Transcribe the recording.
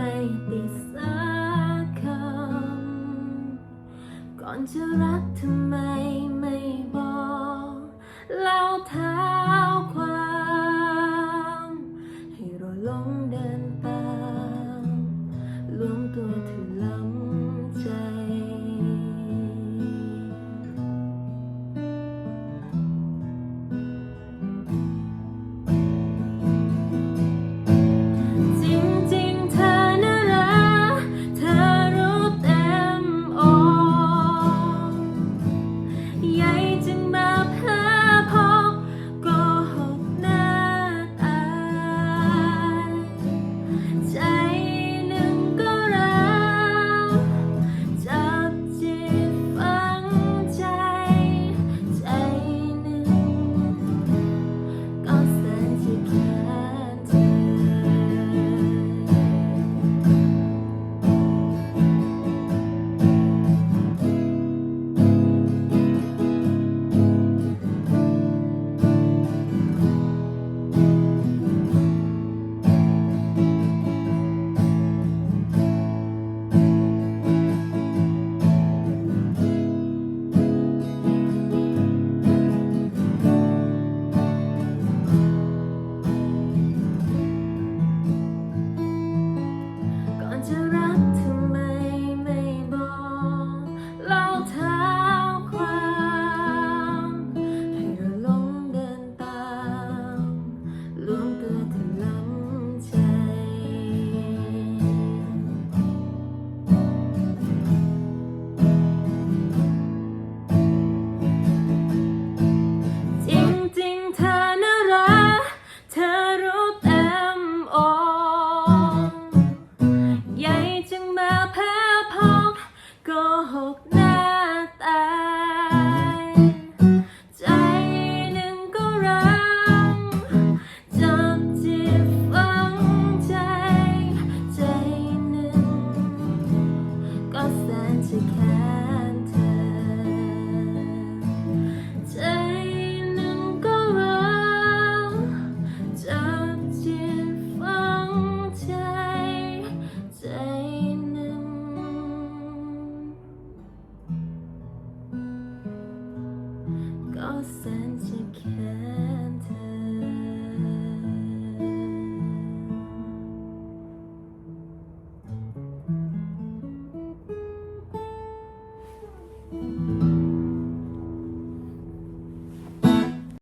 ไม่ติดสักคำก่อนจะรักทำไมไม่ จะแคลนเธอ ใจมันก็ร้าวจับจิตฝังใจ ใจหนึ่ง ก็แสนจะแคล